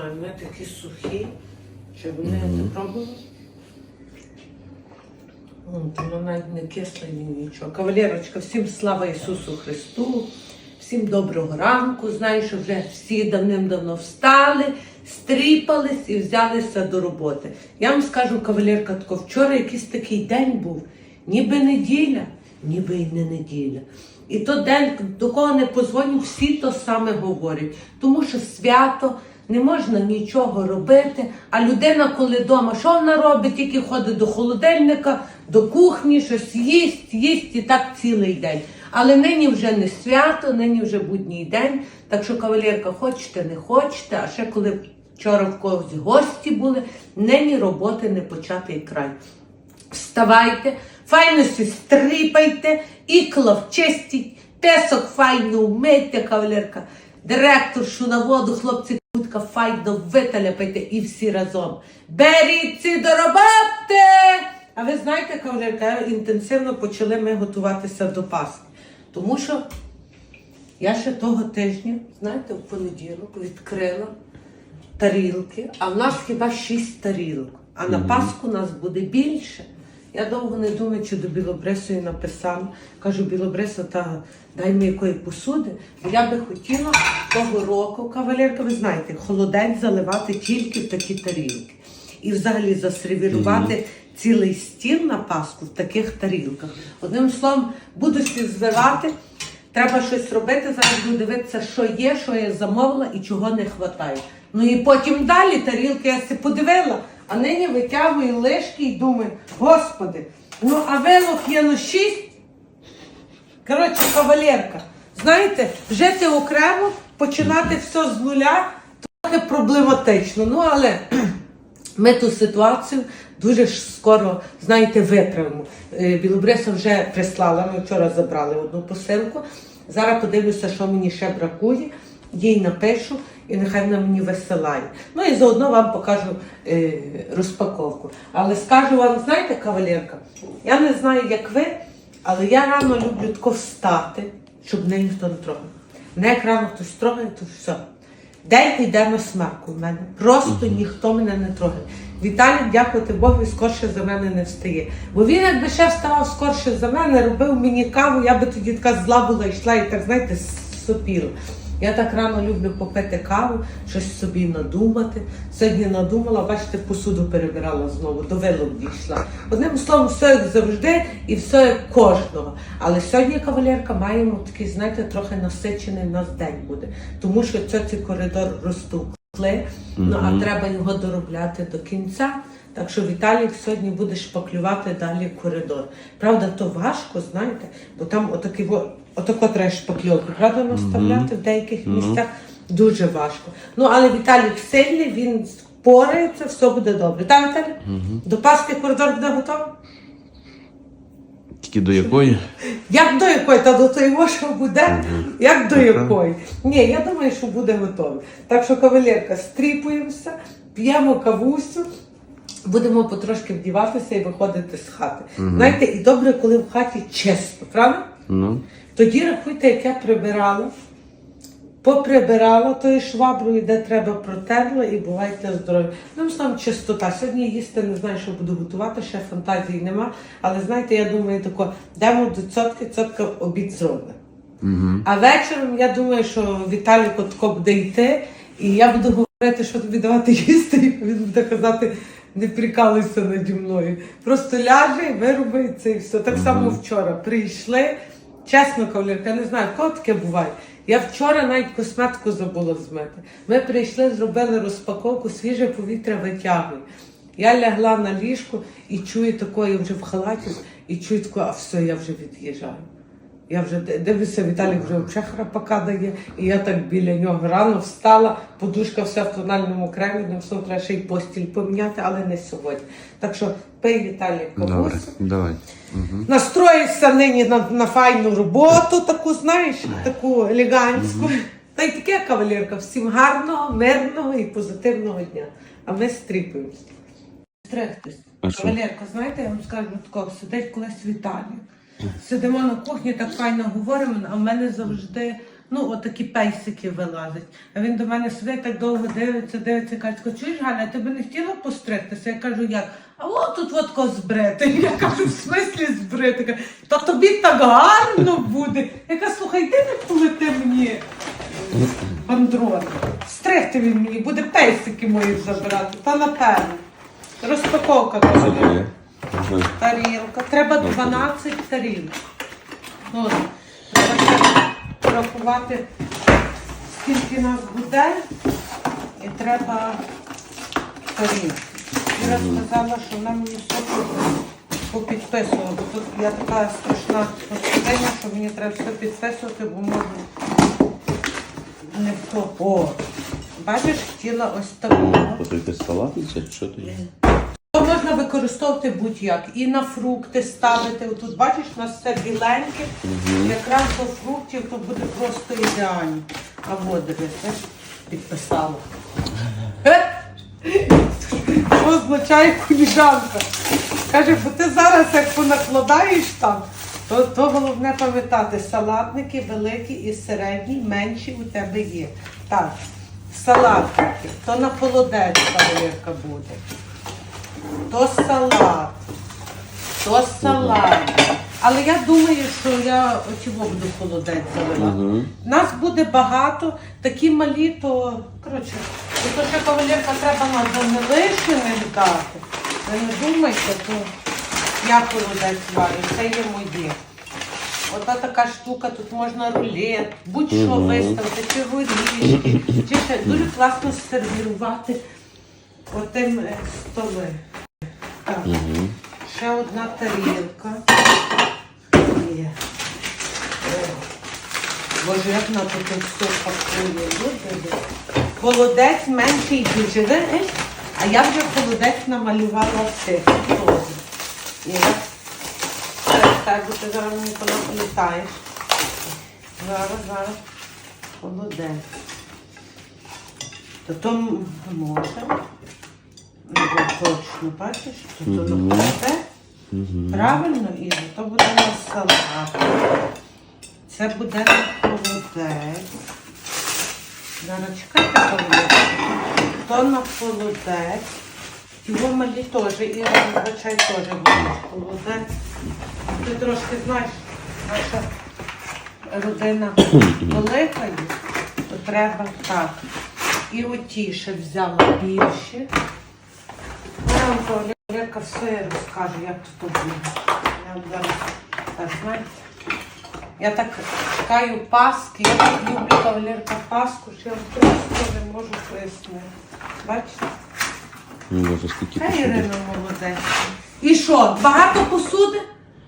знаю, вони такі сухі, чи вони не пробували. Ну, воно навіть не ні нічого. Кавалерочка, всім слава Ісусу Христу, всім доброго ранку. Знаю, що вже всі давним-давно встали, стріпались і взялися до роботи. Я вам скажу, кавалерка, тако, вчора якийсь такий день був, ніби неділя, ніби й не неділя. І то день, до кого не позвоню, всі то саме говорять. Тому що свято, не можна нічого робити. А людина, коли вдома, що вона робить? Тільки ходить до холодильника, до кухні, щось їсть, їсть і так цілий день. Але нині вже не свято, нині вже будній день. Так що, кавалерка, хочете, не хочете, а ще коли вчора в когось гості були, нині роботи не початий край. Вставайте, файно сі стріпайте, ікла вчистіть, песок файно вмийте, кавалерка, директоршу на воду, хлопці, кутка файно виталяпайте і всі разом. Беріться до роботи! А ви знаєте, кавалерка, інтенсивно почали ми готуватися до Пасхи. Тому що я ще того тижня, знаєте, в понеділок відкрила тарілки, а в нас хіба шість тарілок. А на Пасху нас буде більше. Я довго не думаю, чи до Білобресої написала. Кажу, Білобреса, та дай мені якої посуди. Бо я би хотіла того року, кавалерка, ви знаєте, холодець заливати тільки в такі тарілки. І взагалі засервірувати цілий стіл на Пасху в таких тарілках. Одним словом, буду звивати. Треба щось робити, зараз буду дивитися, що є, що я замовила і чого не вистачає. Ну і потім далі тарілки я подивила, а нині витягую лишки і думаю, господи, ну а вилок є ну шість. Коротше, кавалерка, знаєте, жити окремо, починати все з нуля трохи проблематично. Ну але ми ту ситуацію дуже скоро, знаєте, виправимо. Е, Білобриса вже прислала, ми вчора забрали одну посилку. Зараз подивлюся, що мені ще бракує, їй напишу і нехай вона мені висилає. Ну і заодно вам покажу е, розпаковку. Але скажу вам, знаєте, кавалерка, я не знаю, як ви, але я рано люблю тако встати, щоб мене ніхто не трогав. Не як рано хтось трогає, то все. День йде на смерку в мене. Просто ніхто мене не трогає. Віталій, дякувати Богу, скорше за мене не встає. Бо він, якби ще вставав скорше за мене, робив мені каву, я би тоді така зла була, йшла і так, знаєте, сопіла. Я так рано люблю попити каву, щось собі надумати. Сьогодні надумала, бачите, посуду перебирала знову, до вилок дійшла. Одним словом, все як завжди і все як кожного. Але сьогодні, кавалерка, маємо такий, знаєте, трохи насичений в нас день буде. Тому що це цей коридор розтукли, ну а треба його доробляти до кінця. Так що Віталік сьогодні буде шпаклювати далі коридор. Правда, то важко, знаєте, бо там отакий, отако треба шпакльовки, правда, наставляти в деяких місцях дуже важко. Ну, але Віталік сильний, він впорається, все буде добре. Так, Віталій? До Пасхи коридор буде готовий? Тільки до якої? Як до якої? Та до того, що буде? Як до якої? Ні, я думаю, що буде готовий. Так що, кавалерка, стріпуємося, п'ємо кавусю, будемо потрошки вдіватися і виходити з хати. Знаєте, і добре, коли в хаті чисто, правда? Ну. Тоді рахуйте, як я прибирала, поприбирала тою шваброю, де треба протерла, і бувайте здорові. Ну, словом, чистота. Сьогодні їсти не знаю, що буду готувати, ще фантазії нема. Але знаєте, я думаю, тако, йдемо до цотки, цотка обід зробить. А вечором я думаю, що Віталій Котко буде йти, і я буду говорити, що тобі давати їсти, і він буде казати, не прикалуйся наді мною. Просто ляже, вирубиться і все. Так само вчора прийшли. Чесно, кавалерка, не знаю, кого таке буває. Я вчора навіть косметку забула змити. Ми прийшли, зробили розпаковку, свіже повітря витягує. Я лягла на ліжку і чую такої вже в халаті, і чую таку, а все, я вже від'їжджаю. Я вже д- дивлюся, Віталій вже взагалі храпака дає, і я так біля нього рано встала, подушка вся в тональному кремі, ну все треба ще й постіль поміняти, але не сьогодні. Так що пий Віталій Добре, давай. Угу. Настроївся нині на, на файну роботу, таку, знаєш, таку елегантську. Та й таке кавалерка. Всім гарного, мирного і позитивного дня. А ми стріпуємося. Стригтись. Кавалерка, знаєте, я вам скажу такого, сидить колись Віталій. Сидимо на кухні, так файно говоримо, а в мене завжди ну, отакі пейсики вилазять. А він до мене сидить так довго дивиться, дивиться, каже, «Ко, чуєш, Галя, ти би не хотіла постригтися? Я кажу, як? А от тут от ко збрити. Я кажу, в смислі збрити? Та тобі так гарно буде. Я кажу, слухай, ти не полети мені. Андрон, стригти він мені, буде пейсики мої забирати, та напевно. Розпаковка Ага. Тарілка. Треба 12 тарілок. Ну, треба ще рахувати, скільки нас буде, і треба тарілки. Іра сказала, що вона мені все попідписувала, бо тут я така страшна господиня, що мені треба все підписувати, бо можу не в то. О, бачиш, хотіла ось такого. Ото якась салатниця, чи що то є? Використовувати будь-як. І на фрукти ставити. Отут бачиш, у нас все біленьке. Якраз до фруктів то буде просто ідеально. А от дивись, підписала. Е? Що означає хуліганка? Каже, бо ти зараз як понакладаєш там, то, то головне пам'ятати, салатники великі і середні, менші у тебе є. Так, салатники, то на холодець кавалерка буде то салат, то салат. Але я думаю, що я чого буду холодець заливати. Мгм. Нас буде багато, такі малі, то коротше, то ще кавалерка треба нам за не лишнє не віддати. Ви не думайте, то я холодець варю, це є моє. Ота така штука, тут можна рулет, будь-що виставити, чи горішки, чи ще дуже класно сервірувати отим е, столи. Так, ще одна тарілка. Є. Боже, як на тут все пакує. Люди. Холодець менший дуже. Ви, е, А я вже холодець намалювала все. Так, бо ти зараз мені понаплітаєш. Зараз, зараз. Холодець. То то може. Точно, бачиш, то то Мгм. холодець. Мгм. Правильно, Іра, то буде на салат. Це буде на холодець. Зараз чекайте холодець. То на холодець. Його малі теж, Іра, вибачай, теж буде холодець. Ти трошки знаєш, наша родина велика то треба так. І оті ще взяла більше. Ранко Олега все розкаже, як тут буде. Я так знаєте. Я так чекаю Паски, я так люблю кавалерка Паску, що я вам просто не можу пояснити. Бачите? Ну, Та. Ірина молодець. І що, багато посуди,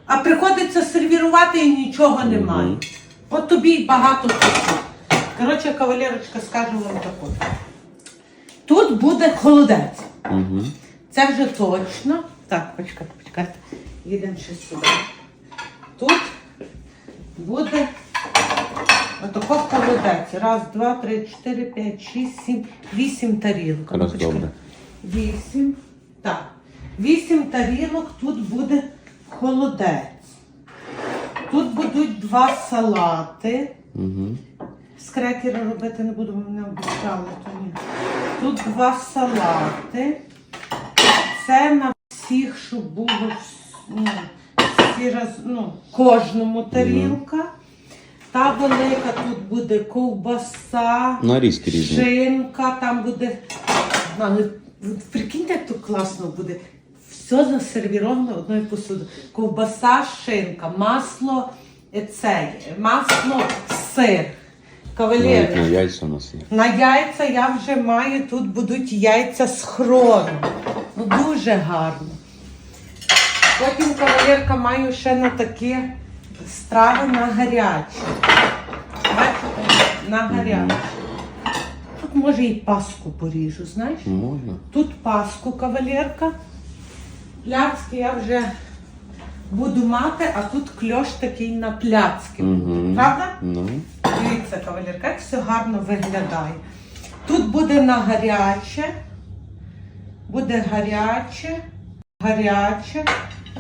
а приходиться сервірувати і нічого немає. От тобі й багато посуд. Коротше, кавалерочка, скажу вам таку. Тут буде холодець. Це вже точно. Так, почекайте, почекайте. Їдемо ще сюди. Тут буде отако холодець. Раз, два, три, чотири, п'ять, шість, сім, вісім тарілок. Ну, Раз, почекай. добре. Вісім. Так. Вісім тарілок, тут буде холодець. Тут будуть два салати. Мгм. З крекера робити не буду, бо мене обіцяли, то ні. Тут два салати. Це на всіх, щоб було ну, всі раз, ну, кожному тарілка. Та велика тут буде ковбаса, Нарізки різні. шинка, там буде. Ну, Але прикиньте, як тут класно буде. Все засервіровано одною посудою. Ковбаса, шинка, масло, е, цей, масло, сир. Навіть на яйця у нас є. на яйця я вже маю, тут будуть яйця з хрону. Ну дуже гарно. Потім кавалерка маю ще на такі страви на гарячі. Бачите? На гарячі. Тут може і паску поріжу, знаєш? Можна. Тут паску кавалерка. Пляцки я вже буду мати, а тут кльош такий на пляцки. Мгм. Правда? Ну. Дивіться, кавалерка, як все гарно виглядає. Тут буде на гаряче, буде гаряче, гаряче.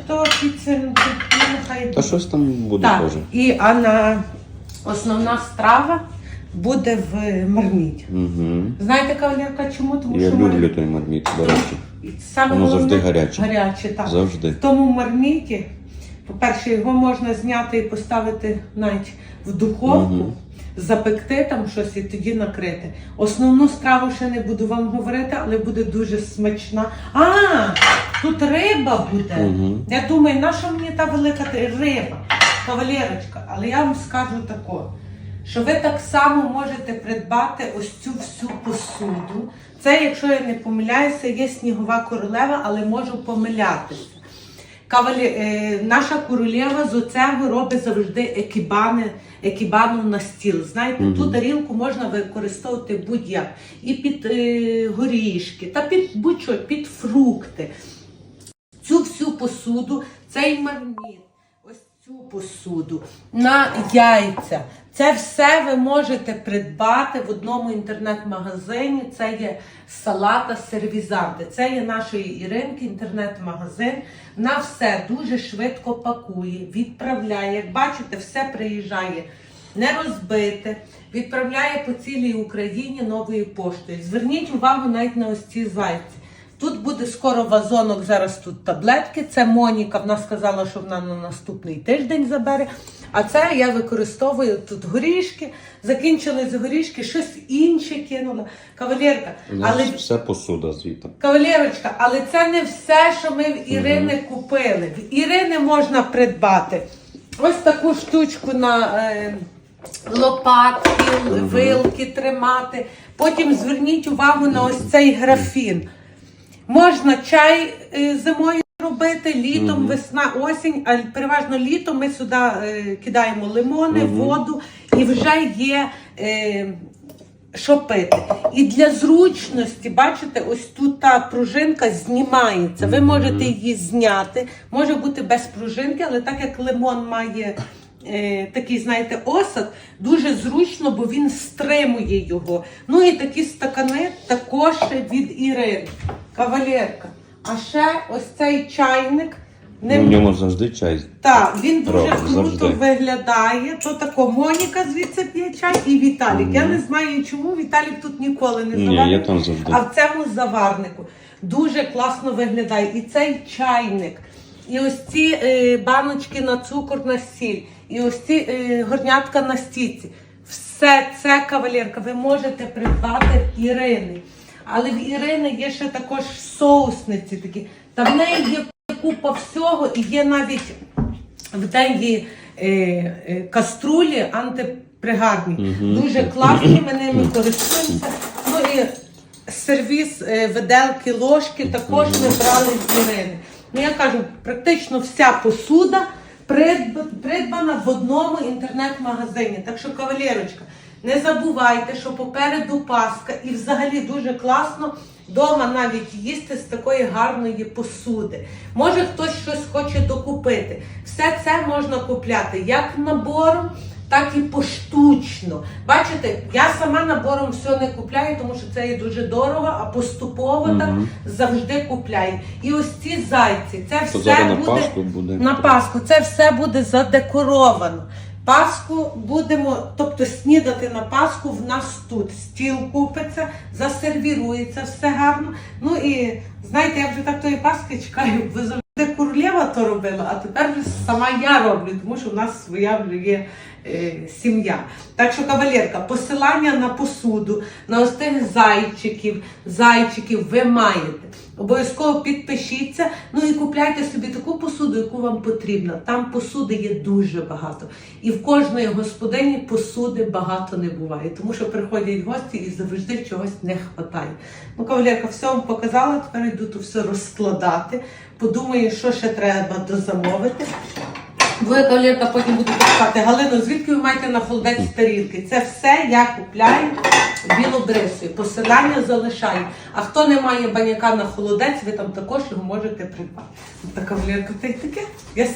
То піця, ну, нехай Та щось там буде так, теж. і а на основна страва буде в марміті. Угу. Знаєте, кавалерка, чому? Тому Я що люблю мар- той марміт, до речі. І Саме Воно головне, завжди гаряче. Гаряче, так. Завжди. В тому марміті, по-перше, його можна зняти і поставити навіть в духовку, Мгм. Запекти там щось і тоді накрити. Основну страву ще не буду вам говорити, але буде дуже смачна. А, тут риба буде. Мгм. Я думаю, на що мені та велика риба, кавалерочка? Але я вам скажу тако, що ви так само можете придбати ось цю всю посуду. Це, якщо я не помиляюся, є снігова королева, але можу помилятися. Кавалі, е, наша королева з оцього робить завжди екібани, екібану на стіл. Знаєте, Мгм. ту тарілку можна використовувати будь-як. І під е, горішки, та під будь-що, під фрукти. Цю всю посуду, цей марміт, ось цю посуду, на яйця. Це все ви можете придбати в одному інтернет-магазині. Це є салата сервізанти. Це є нашої Іринки, інтернет-магазин. На все дуже швидко пакує, відправляє. Як бачите, все приїжджає не розбите, відправляє по цілій Україні новою поштою. Зверніть увагу навіть на ось ці зайці. Тут буде скоро вазонок, зараз тут таблетки. Це Моніка. Вона сказала, що вона на наступний тиждень забере. А це я використовую тут горішки. Закінчились горішки, щось інше кинула. Кавалерка, але все посуда звідти. Кавалерочка, але це не все, що ми в Ірини купили. В Ірини можна придбати ось таку штучку на е, лопатки, вилки тримати. Потім зверніть увагу на ось цей графін. Можна чай е, зимою робити, літом, весна, осінь, а переважно літом ми сюди е, кидаємо лимони, воду і вже є. Е, що пити. І для зручності, бачите, ось тут та пружинка знімається. Ви можете її зняти. Може бути без пружинки, але так як лимон має е, такий, знаєте, осад, дуже зручно, бо він стримує його. Ну і такі стакани також від Ірини. Кавалерка. А ще ось цей чайник. Ну, в ньому завжди чай. Так, він дуже Робить круто завжди. виглядає. То тако Моніка звідси п'є чай і Віталік. Я не знаю чому. Віталік тут ніколи не Ні, я там завжди. А в цьому заварнику дуже класно виглядає. І цей чайник, і ось ці е, баночки на цукор на сіль, і ось ці е, горнятка на стіці. Все це, кавалерка, ви можете придбати в Ірини. Але в Ірини є ще також соусниці такі. Та в неї є купа всього і є навіть в неї е, е, каструлі антипригарні. Дуже класні, ми ними користуємося. Ну і сервіс, е, виделки, ложки також ми брали з Ірини. Ну я кажу, практично вся посуда придб- придбана в одному інтернет-магазині. Так що, кавалерочка, не забувайте, що попереду Пасха і взагалі дуже класно вдома навіть їсти з такої гарної посуди. Може хтось щось хоче докупити. Все це можна купляти як набором, так і поштучно. Бачите, я сама набором все не купляю, тому що це є дуже дорого, а поступово так завжди купляю. І ось ці зайці, це То все зараз на буде буде. на Пасху. Це все буде задекоровано. Пасху будемо, тобто снідати на Пасху в нас тут. Стіл купиться, засервірується все гарно. Ну і знаєте, я вже так тої Пасхи чекаю, ви завжди курлєва то робила, а тепер вже сама я роблю, тому що в нас своя вже є сім'я. Так що, кавалерка, посилання на посуду, на ось тих зайчиків, зайчиків ви маєте. Обов'язково підпишіться, ну і купляйте собі таку посуду, яку вам потрібна. Там посуди є дуже багато. І в кожної господині посуди багато не буває, тому що приходять гості і завжди чогось не вистачає. Ну, кавалерка, все вам показала, тепер йду тут все розкладати. Подумаю, що ще треба дозамовити. Ви, кавалерка, потім буду писати. Галину, звідки ви маєте на холодець тарілки? Це все я купляю білобрисою. Посилання залишаю. А хто не має баняка на холодець, ви там також його можете придбати. Така кавалерка, та й таке. Я